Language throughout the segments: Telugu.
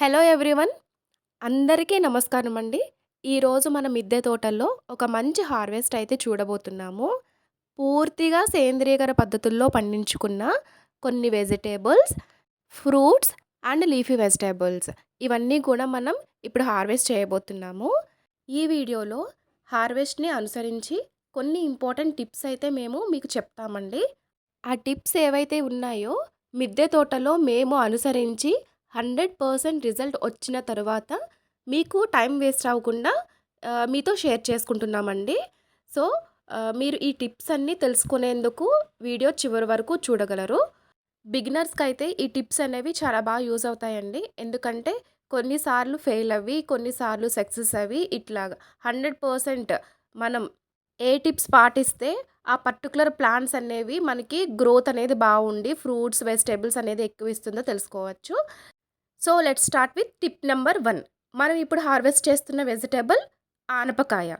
Hello everyone. అందరికీ నమస్కారం అండి. ఈరోజు మన మిద్దె తోటల్లో ఒక మంచి హార్వెస్ట్ అయితే చూడబోతున్నాము. పూర్తిగా సేంద్రీయకర పద్ధతుల్లో పండించుకున్న కొన్ని vegetables fruits and leafy vegetables. ఇవన్నీ కూడా మనం ఇప్పుడు హార్వెస్ట్ చేయబోతున్నాము. ఈ వీడియోలో హార్వెస్ట్ని అనుసరించి కొన్ని ఇంపార్టెంట్ టిప్స్ అయితే మేము మీకు చెప్తామండి. ఆ టిప్స్ ఏవైతే ఉన్నాయో మిద్దె తోటలో మేము అనుసరించి హండ్రెడ్ పర్సెంట్ రిజల్ట్ వచ్చిన తర్వాత మీకు టైం వేస్ట్ అవ్వకుండా మీతో షేర్ చేసుకుంటున్నామండి. సో మీరు ఈ టిప్స్ అన్నీ తెలుసుకునేందుకు వీడియో చివరి వరకు చూడగలరు. బిగినర్స్కి అయితే ఈ టిప్స్ అనేవి చాలా బాగా యూజ్ అవుతాయండి. ఎందుకంటే కొన్నిసార్లు ఫెయిల్ అవి కొన్నిసార్లు సక్సెస్ అవి ఇట్లాగా హండ్రెడ్ పర్సెంట్ మనం ఏ టిప్స్ పాటిస్తే ఆ పర్టికులర్ ప్లాంట్స్ అనేవి మనకి గ్రోత్ అనేది బాగుండి ఫ్రూట్స్ వెజిటేబుల్స్ అనేది ఎక్కువ ఇస్తుందో తెలుసుకోవచ్చు. So let start with tip number one. మనం ఇప్పుడు హార్వెస్ట్ చేస్తున్న వెజిటేబుల్ ఆనపకాయ.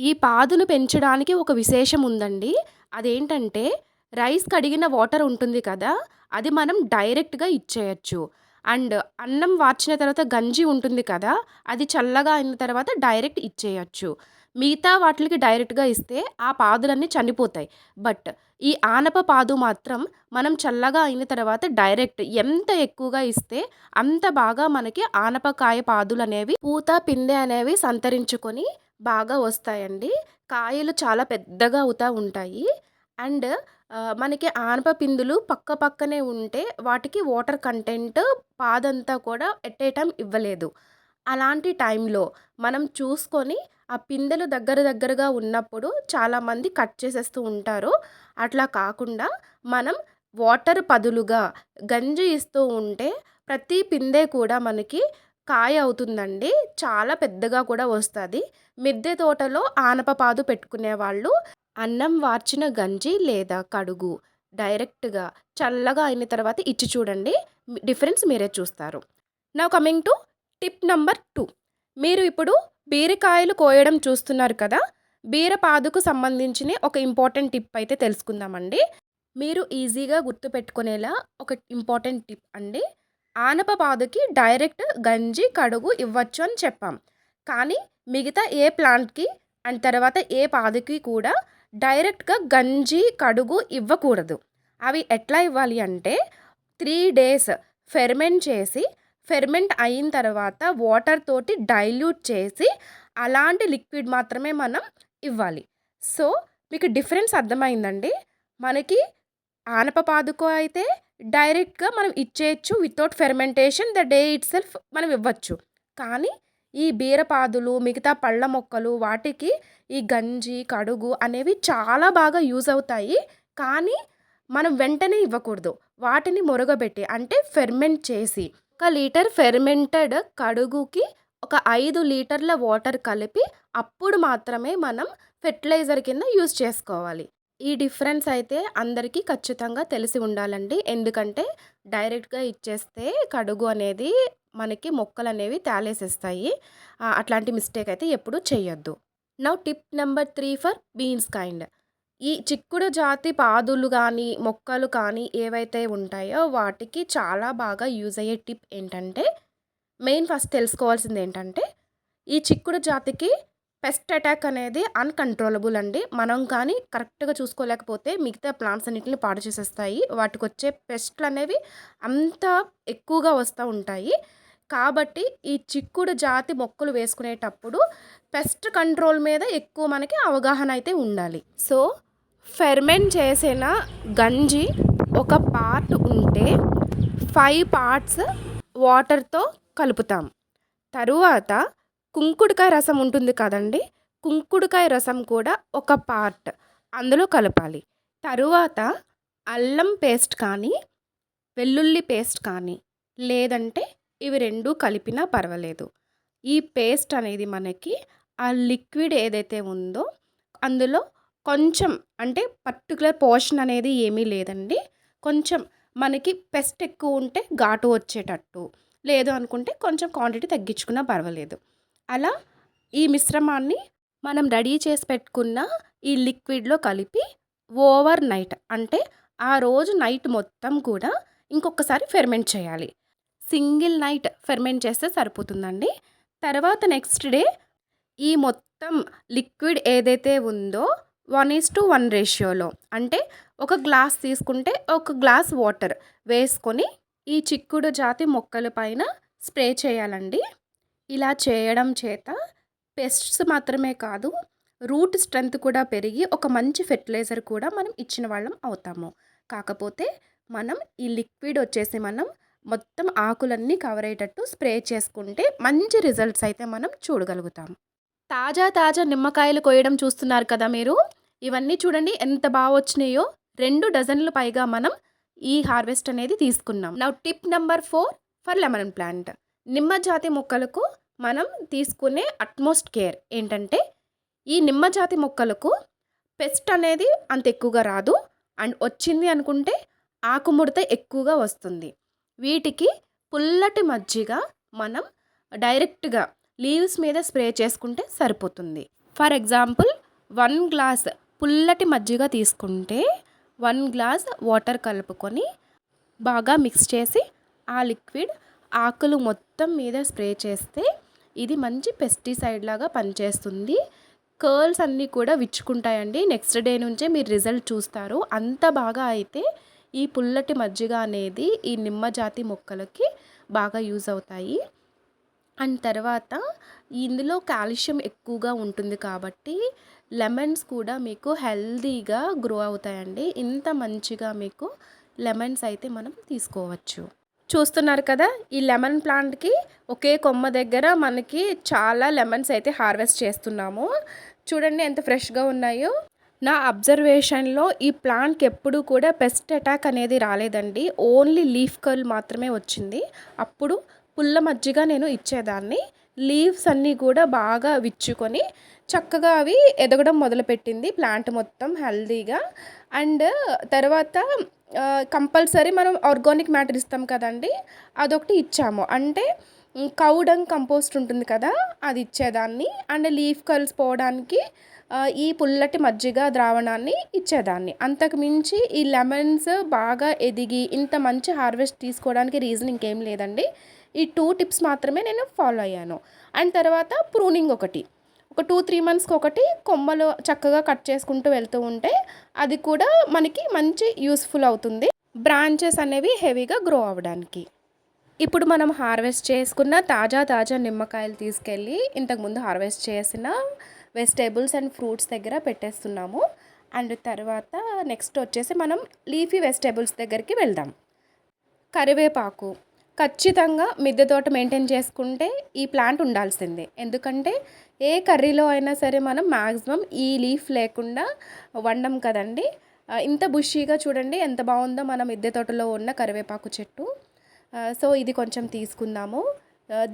ఈ పాదును పెంచడానికి ఒక విశేషం ఉందండి. అదేంటంటే రైస్ కడిగిన వాటర్ ఉంటుంది కదా అది మనం డైరెక్ట్గా ఇచ్చేయచ్చు. అండ్ అన్నం వార్చిన తర్వాత గంజి ఉంటుంది కదా అది చల్లగా అయిన తర్వాత డైరెక్ట్ ఇచ్చేయచ్చు. మిగతా వాటికి డైరెక్ట్గా ఇస్తే ఆ పాదులన్నీ చనిపోతాయి. బట్ ఈ ఆనప పాదు మాత్రం మనం చల్లగా అయిన తర్వాత డైరెక్ట్ ఎంత ఎక్కువగా ఇస్తే అంత బాగా మనకి ఆనపకాయ పాదులు అనేవి పూత పిందె అనేవి సంతరించుకొని బాగా వస్తాయండి. కాయలు చాలా పెద్దగా అవుతూ ఉంటాయి. అండ్ మనకి ఆనప పిందులు పక్క పక్కనే ఉంటే వాటికి వాటర్ కంటెంట్ పాదంతా కూడా ఎట్ ఏ టైం ఇవ్వలేదు. అలాంటి టైంలో మనం చూసుకొని ఆ పిందెలు దగ్గర దగ్గరగా ఉన్నప్పుడు చాలామంది కట్ చేసేస్తూ ఉంటారు. అట్లా కాకుండా మనం వాటర్ పదులుగా గంజి ఇస్తూ ఉంటే ప్రతి పిందె కూడా మనకి కాయ అవుతుందండి. చాలా పెద్దగా కూడా వస్తుంది. మిద్దె తోటలో ఆనపపాదు పెట్టుకునే వాళ్ళు అన్నం వార్చిన గంజి లేదా కడుగు డైరెక్ట్గా చల్లగా అయిన తర్వాత ఇచ్చి చూడండి. డిఫరెన్స్ మీరే చూస్తారు. నా coming to tip number two. మీరు ఇప్పుడు బీరకాయలు కోయడం చూస్తున్నారు కదా? బీరపాదుకు సంబంధించిన ఒక ఇంపార్టెంట్ టిప్ అయితే తెలుసుకుందామండి. మీరు ఈజీగా గుర్తుపెట్టుకునేలా ఒక ఇంపార్టెంట్ టిప్ అండి. ఆనప పాదుకి డైరెక్ట్ గంజి కడుగు ఇవ్వచ్చు అని చెప్పాం. కానీ మిగతా ఏ ప్లాంట్కి అండ్ తర్వాత ఏ పాదుకి కూడా డైరెక్ట్గా గంజి కడుగు ఇవ్వకూడదు. అవి ఎట్లా ఇవ్వాలి అంటే త్రీ డేస్ ఫెర్మెంట్ చేసి ఫెర్మెంట్ అయిన తర్వాత వాటర్ తోటి డైల్యూట్ చేసి అలాంటి లిక్విడ్ మాత్రమే మనం ఇవ్వాలి. సో మీకు డిఫరెన్స్ అర్థమైందండి? మనకి ఆనప పాదుకో అయితే డైరెక్ట్గా మనం ఇచ్చేయచ్చు. Without fermentation the day itself మనం ఇవ్వచ్చు. కానీ ఈ బీరపాదులు మిగతా పళ్ళ మొక్కలు వాటికి ఈ గంజి కడుగు అనేవి చాలా బాగా యూజ్ అవుతాయి. కానీ మనం వెంటనే ఇవ్వకూడదు. వాటిని మురగబెట్టి అంటే ఫెర్మెంట్ చేసి ఒక లీటర్ ఫెర్మెంటెడ్ కడుగుకి ఒక ఐదు లీటర్ల వాటర్ కలిపి అప్పుడు మాత్రమే మనం ఫెర్టిలైజర్ కింద యూజ్ చేసుకోవాలి. ఈ డిఫరెన్స్ అయితే అందరికీ ఖచ్చితంగా తెలిసి ఉండాలండి. ఎందుకంటే డైరెక్ట్గా ఇచ్చేస్తే కడుగు అనేది మనకి మొక్కలు అనేవి తేలేసేస్తాయి. అట్లాంటి మిస్టేక్ అయితే ఎప్పుడూ చేయొద్దు now tip number three for beans kind. ఈ చిక్కుడు జాతి పాదులు కానీ మొక్కలు కానీ ఏవైతే ఉంటాయో వాటికి చాలా బాగా యూజ్ అయ్యే టిప్ ఏంటంటే మెయిన్ ఫస్ట్ తెలుసుకోవాల్సింది ఏంటంటే ఈ చిక్కుడు జాతికి పెస్ట్ అటాక్ అనేది అన్కంట్రోలబుల్ అండి. మనం కానీ కరెక్ట్గా చూసుకోలేకపోతే మిగతా ప్లాంట్స్ అన్నిటిని పాడు చేసేస్తాయి. వాటికి వచ్చే పెస్ట్లు అనేవి అంత ఎక్కువగా వస్తూ ఉంటాయి. కాబట్టి ఈ చిక్కుడు జాతి మొక్కలు వేసుకునేటప్పుడు పెస్ట్ కంట్రోల్ మీద ఎక్కువ మనకి అవగాహన అయితే ఉండాలి. సో ఫెర్మెంట్ చేసిన గంజి ఒక పార్ట్ ఉంటే ఫైవ్ పార్ట్స్ వాటర్తో కలుపుతాం. తరువాత కుంకుడుకాయ రసం ఉంటుంది కదండి కుంకుడుకాయ రసం కూడా ఒక పార్ట్ అందులో కలపాలి. తరువాత అల్లం పేస్ట్ కానీ వెల్లుల్లి పేస్ట్ కానీ లేదంటే ఇవి రెండు కలిపినా పర్వాలేదు. ఈ పేస్ట్ అనేది మనకి ఆ లిక్విడ్ ఏదైతే ఉందో అందులో కొంచెం అంటే పర్టికులర్ పోర్షన్ అనేది ఏమీ లేదండి. కొంచెం మనకి పెస్ట్ ఎక్కువ ఉంటే ఘాటు వచ్చేటట్టు. లేదు అనుకుంటే కొంచెం క్వాంటిటీ తగ్గించుకున్నా పర్వాలేదు. అలా ఈ మిశ్రమాన్ని మనం రెడీ చేసి పెట్టుకున్న ఈ లిక్విడ్లో కలిపి ఓవర్ నైట్ అంటే ఆ రోజు నైట్ మొత్తం కూడా ఇంకొకసారి ఫెర్మెంట్ చేయాలి. సింగిల్ నైట్ ఫెర్మెంట్ చేస్తే సరిపోతుందండి. తర్వాత నెక్స్ట్ డే ఈ మొత్తం లిక్విడ్ ఏదైతే ఉందో వన్ ఈస్ టు వన్ రేషియోలో. అంటే ఒక గ్లాస్ తీసుకుంటే ఒక గ్లాస్ వాటర్ వేసుకొని ఈ చిక్కుడు జాతి మొక్కల పైన స్ప్రే చేయాలండి. ఇలా చేయడం చేత పెస్ట్స్ మాత్రమే కాదు రూట్ స్ట్రెంత్ కూడా పెరిగి ఒక మంచి ఫెర్టిలైజర్ కూడా మనం ఇచ్చిన వాళ్ళం అవుతాము. కాకపోతే మనం ఈ లిక్విడ్ వచ్చేసి మనం మొత్తం ఆకులన్నీ కవర్ అయ్యేటట్టు స్ప్రే చేసుకుంటే మంచి రిజల్ట్స్ అయితే మనం చూడగలుగుతాం. తాజా తాజా నిమ్మకాయలు కోయడం చూస్తున్నారు కదా మీరు? ఇవన్నీ చూడండి ఎంత బాగా వచ్చినాయో. రెండు డజన్లు పైగా మనం ఈ హార్వెస్ట్ అనేది తీసుకున్నాం. నా tip number four for lemon plant నిమ్మ జాతి మొక్కలకు మనం తీసుకునే అట్మోస్ట్ కేర్ ఏంటంటే ఈ నిమ్మ జాతి మొక్కలకు పెస్ట్ అనేది అంత ఎక్కువగా రాదు. అండ్ వచ్చింది అనుకుంటే ఆకుముడత ఎక్కువగా వస్తుంది. వీటికి పుల్లటి మజ్జిగ మనం డైరెక్ట్గా లీవ్స్ మీద స్ప్రే చేసుకుంటే సరిపోతుంది. ఫర్ ఎగ్జాంపుల్ వన్ గ్లాస్ పుల్లటి మజ్జిగ తీసుకుంటే వన్ గ్లాస్ వాటర్ కలుపుకొని బాగా మిక్స్ చేసి ఆ లిక్విడ్ ఆకులు మొత్తం మీద స్ప్రే చేస్తే ఇది మంచి పెస్టిసైడ్ లాగా పనిచేస్తుంది. కర్ల్స్ అన్నీ కూడా విచ్చుకుంటాయండి. నెక్స్ట్ డే నుంచే మీరు రిజల్ట్ చూస్తారు. అంత బాగా అయితే ఈ పుల్లటి మజ్జిగ అనేది ఈ నిమ్మ జాతి మొక్కలకి బాగా యూజ్ అవుతాయి. అండ్ తర్వాత ఇందులో కాల్షియం ఎక్కువగా ఉంటుంది కాబట్టి లెమన్స్ కూడా మీకు హెల్దీగా గ్రో అవుతాయండి. ఇంత మంచిగా మీకు లెమన్స్ అయితే మనం తీసుకోవచ్చు. చూస్తున్నారు కదా ఈ లెమన్ ప్లాంట్కి ఒకే కొమ్మ దగ్గర మనకి చాలా లెమన్స్ అయితే హార్వెస్ట్ చేస్తున్నాము. చూడండి ఎంత ఫ్రెష్గా ఉన్నాయో. నా అబ్జర్వేషన్లో ఈ ప్లాంట్కి ఎప్పుడు కూడా పెస్ట్ అటాక్ అనేది రాలేదండి. ఓన్లీ లీఫ్ కర్ల్ మాత్రమే వచ్చింది. అప్పుడు పుల్ల మజ్జిగ నేను ఇచ్చేదాన్ని. లీవ్స్ అన్నీ కూడా బాగా విచ్చుకొని చక్కగా అవి ఎదగడం మొదలుపెట్టింది ప్లాంట్ మొత్తం హెల్దీగా. అండ్ తర్వాత కంపల్సరీ మనం ఆర్గానిక్ మ్యాటర్ ఇస్తాం కదండి అదొకటి ఇచ్చాము. అంటే కౌడంగ్ కంపోస్ట్ ఉంటుంది కదా అది ఇచ్చేదాన్ని. అండ్ లీఫ్ కలిసిపోవడానికి ఈ పుల్లటి మజ్జిగ ద్రావణాన్ని ఇచ్చేదాన్ని. అంతకు మించి ఈ లెమన్స్ బాగా ఎదిగి ఇంత మంచి హార్వెస్ట్ తీసుకోవడానికి రీజన్ ఇంకేం లేదండి. ఈ టూ టిప్స్ మాత్రమే నేను ఫాలో అయ్యాను. అండ్ తర్వాత ప్రూనింగ్ ఒకటి. ఒక టూ త్రీ మంత్స్కి ఒకటి కొమ్మలు చక్కగా కట్ చేసుకుంటూ వెళ్తూ ఉంటే అది కూడా మనకి మంచి యూస్ఫుల్ అవుతుంది. బ్రాంచెస్ అనేవి హెవీగా గ్రో అవ్వడానికి. ఇప్పుడు మనం హార్వెస్ట్ చేసుకున్న తాజా తాజా నిమ్మకాయలు తీసుకెళ్ళి ఇంతకుముందు హార్వెస్ట్ చేసిన వెజిటేబుల్స్ అండ్ ఫ్రూట్స్ దగ్గర పెట్టేస్తున్నాము. అండ్ తర్వాత నెక్స్ట్ వచ్చేసి మనం లీఫీ వెజిటేబుల్స్ దగ్గరికి వెళ్దాం. కరివేపాకు. ఖచ్చితంగా మిద్దె తోట మెయింటైన్ చేసుకుంటే ఈ ప్లాంట్ ఉండాల్సిందే. ఎందుకంటే ఏ కర్రీలో అయినా సరే మనం మ్యాక్సిమం ఈ లీఫ్ లేకుండా వండం కదండి. ఇంత బుషీగా చూడండి ఎంత బాగుందో మన మిద్దె తోటలో ఉన్న కరివేపాకు చెట్టు. సో ఇది కొంచెం తీసుకుందాము.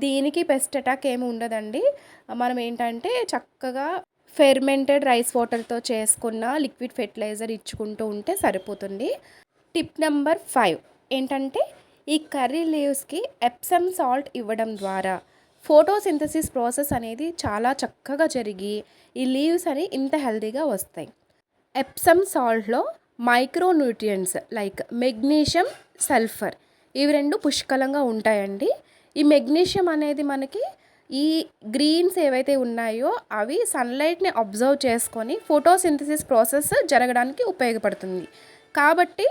దీనికి పెస్ట్ అటాక్ ఏమి ఉండదండి. మనం ఏంటంటే చక్కగా ఫెర్మెంటెడ్ రైస్ వాటర్తో చేసుకున్న లిక్విడ్ ఫెర్టిలైజర్ ఇచ్చుకుంటూ ఉంటే సరిపోతుంది. టిప్ నెంబర్ ఫైవ్ ఏంటంటే ఈ కర్రీ లీవ్స్కి ఎప్సమ్ సాల్ట్ ఇవ్వడం ద్వారా. ఫోటోసింథసిస్ ప్రాసెస్ అనేది చాలా చక్కగా జరిగి ఈ లీవ్స్ అని ఇంత హెల్తీగా వస్తాయి. ఎప్సమ్ సాల్ట్లో మైక్రోన్యూట్రియంట్స్ లైక్ మెగ్నీషియం సల్ఫర్ ఇవి రెండు పుష్కలంగా ఉంటాయండి. ఈ మెగ్నీషియం అనేది మనకి ఈ గ్రీన్స్ ఏవైతే ఉన్నాయో అవి సన్లైట్ని అబ్జర్వ్ చేసుకొని ఫోటోసింథసిస్ ప్రాసెస్ జరగడానికి ఉపయోగపడుతుంది. కాబట్టి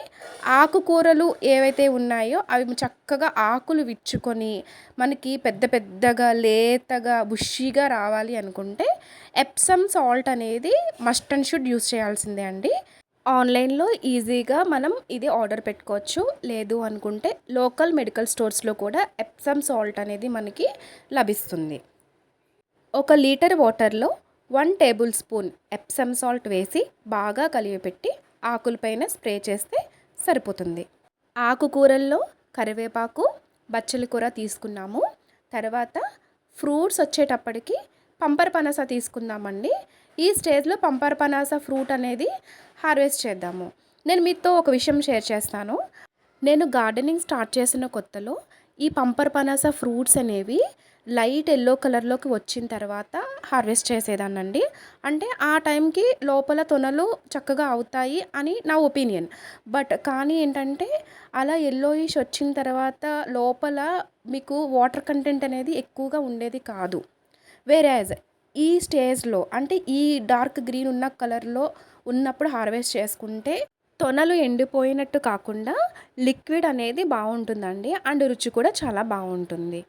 ఆకుకూరలు ఏవైతే ఉన్నాయో అవి చక్కగా ఆకులు విచ్చుకొని మనకి పెద్ద పెద్దగా లేతగా బుషీగా రావాలి అనుకుంటే ఎప్సమ్ సాల్ట్ అనేది మస్ట్ అండ్ షుడ్ యూస్ చేయాల్సిందే అండి. ఆన్లైన్లో ఈజీగా మనం ఇది ఆర్డర్ పెట్టుకోవచ్చు. లేదు అనుకుంటే లోకల్ మెడికల్ స్టోర్స్లో కూడా ఎప్సమ్ సాల్ట్ అనేది మనకి లభిస్తుంది. ఒక లీటర్ వాటర్లో one tablespoon Epsom salt వేసి బాగా కలిపిపెట్టి ఆకులపైన స్ప్రే చేస్తే సరిపోతుంది. ఆకుకూరల్లో కరివేపాకు బచ్చలి కూర తీసుకున్నాము. తర్వాత ఫ్రూట్స్ వచ్చేటప్పటికి పంపర్ పనస తీసుకుందామండి. ఈ స్టేజ్లో పంపర్ పనస ఫ్రూట్ అనేది హార్వెస్ట్ చేద్దాము. నేను మీతో ఒక విషయం షేర్ చేస్తాను. నేను గార్డెనింగ్ స్టార్ట్ చేసిన కొత్తలో ఈ పంపర్ పనస ఫ్రూట్స్ అనేవి లైట్ ఎల్లో కలర్లోకి వచ్చిన తర్వాత హార్వెస్ట్ చేసేదానండి అంటే ఆ టైంకి లోపల తొనలు చక్కగా అవుతాయి అని నా ఒపీనియన్. బట్ కానీ ఏంటంటే అలా ఎల్లోయిష్ వచ్చిన తర్వాత లోపల మీకు వాటర్ కంటెంట్ అనేది ఎక్కువగా ఉండేది కాదు. వేరే ఈ స్టేజ్లో అంటే ఈ డార్క్ గ్రీన్ ఉన్న కలర్లో ఉన్నప్పుడు హార్వెస్ట్ చేసుకుంటే తొనలు ఎండిపోయినట్టు కాకుండా లిక్విడ్ అనేది బాగుంటుందండి. అండ్ రుచి కూడా చాలా బాగుంటుంది.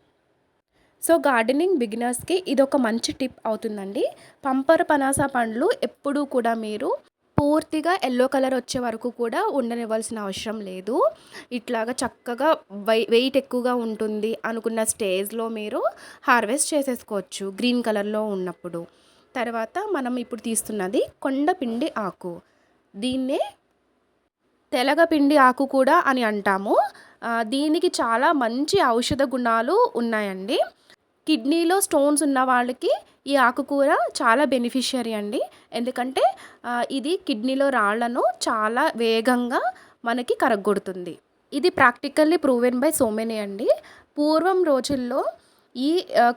సో గార్డెనింగ్ బిగినర్స్కి ఇది ఒక మంచి టిప్ అవుతుందండి. పంపర్ పనాస పండ్లు ఎప్పుడూ కూడా మీరు పూర్తిగా ఎల్లో కలర్ వచ్చే వరకు కూడా ఉండనివ్వాల్సిన అవసరం లేదు. ఇట్లాగా చక్కగా వై వెయిట్ ఎక్కువగా ఉంటుంది అనుకున్న స్టేజ్లో మీరు హార్వెస్ట్ చేసేసుకోవచ్చు గ్రీన్ కలర్లో ఉన్నప్పుడు. తర్వాత మనం ఇప్పుడు తీస్తున్నది కొండపిండి ఆకు. దీన్నే తెలగపిండి ఆకు కూడా అని అంటాము. దీనికి చాలా మంచి ఔషధ గుణాలు ఉన్నాయండి. కిడ్నీలో స్టోన్స్ ఉన్న వాళ్ళకి ఈ ఆకుకూర చాలా బెనిఫిషియరీ అండి. ఎందుకంటే ఇది కిడ్నీలో రాళ్ళను చాలా వేగంగా మనకి కరగొడుతుంది. ఇది ప్రాక్టికల్లీ ప్రూవెన్ బై సోమెనీ అండి. పూర్వం రోజుల్లో ఈ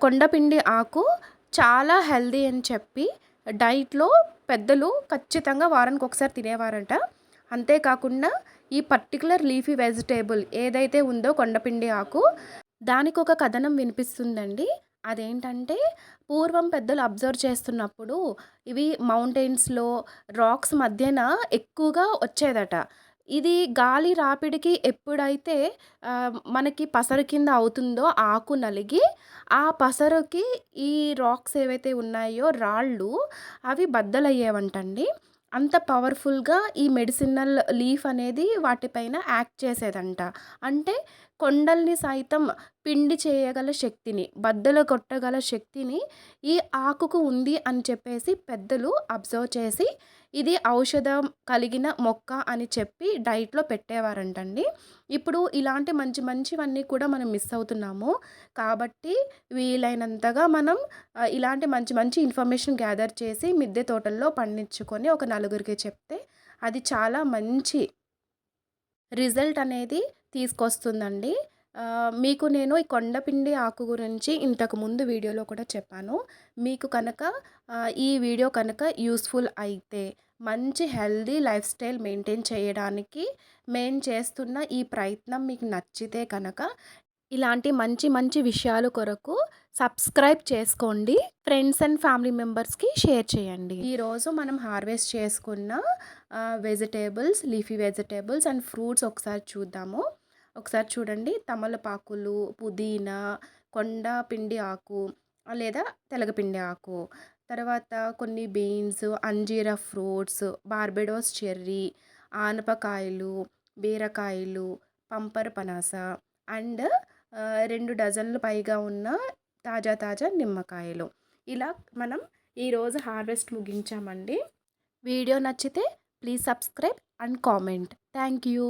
కొండపిండి ఆకు చాలా హెల్దీ అని చెప్పి డైట్లో పెద్దలు ఖచ్చితంగా వారానికి ఒకసారి తినేవారంట. అంతేకాకుండా ఈ పర్టికులర్ లీఫీ వెజిటేబుల్ ఏదైతే ఉందో కొండపిండి ఆకు దానికి ఒక కథనం వినిపిస్తుందండి. అదేంటంటే పూర్వం పెద్దలు అబ్జర్వ్ చేస్తున్నప్పుడు ఇవి మౌంటైన్స్లో రాక్స్ మధ్యన ఎక్కువగా వచ్చేదట. ఇది గాలి రాపిడికి ఎప్పుడైతే మనకి పసరు కింద అవుతుందో ఆకు నలిగి ఆ పసరుకి ఈ రాక్స్ ఏవైతే ఉన్నాయో రాళ్ళు అవి బద్దలయ్యేవంటండి. అంత పవర్ఫుల్గా ఈ మెడిసినల్ లీఫ్ అనేది వాటిపైన యాక్ట్ చేసేదంట. అంటే కొండల్ని సైతం పిండి చేయగల శక్తిని బద్దలు కొట్టగల శక్తిని ఈ ఆకుకు ఉంది అని చెప్పేసి పెద్దలు అబ్జర్వ్ చేసి ఇది ఔషధం కలిగిన మొక్క అని చెప్పి డైట్లో పెట్టేవారంటండి. ఇప్పుడు ఇలాంటి మంచి మంచివన్నీ కూడా మనం మిస్ అవుతున్నాము. కాబట్టి వీలైనంతగా మనం ఇలాంటి మంచి మంచి ఇన్ఫర్మేషన్ గ్యాదర్ చేసి మిద్దె తోటల్లో పండించుకొని ఒక నలుగురికి చెప్తే అది చాలా మంచి రిజల్ట్ అనేది తీసుకొస్తుందండి. మీకు నేను ఈ కొండపిండి ఆకు గురించి ఇంతకు ముందు వీడియోలో కూడా చెప్పాను. మీకు కనుక ఈ వీడియో కనుక యూస్ఫుల్ అయితే మంచి హెల్దీ లైఫ్ స్టైల్ మెయింటైన్ చేయడానికి మేము చేస్తున్న ఈ ప్రయత్నం మీకు నచ్చితే కనుక ఇలాంటి మంచి మంచి విషయాలు కొరకు సబ్స్క్రైబ్ చేసుకోండి. ఫ్రెండ్స్ అండ్ ఫ్యామిలీ మెంబర్స్కి షేర్ చేయండి. ఈరోజు మనం హార్వెస్ట్ చేసుకున్న vegetables leafy vegetables and fruits ఒకసారి చూద్దాము. ఒకసారి చూడండి. తమలపాకులు పుదీనా కొండ పిండి ఆకు లేదా తెలగపిండి ఆకు. తర్వాత కొన్ని బీన్స్ అంజీరా ఫ్రూట్స్ బార్బెడోస్ చెర్రీ ఆనపకాయలు బీరకాయలు పంపర్ పనాస అండ్ రెండు డజన్లు పైగా ఉన్న తాజా తాజా నిమ్మకాయలు. ఇలా మనం ఈరోజు హార్వెస్ట్ ముగించామండి. వీడియో నచ్చితే please subscribe and comment. Thank you.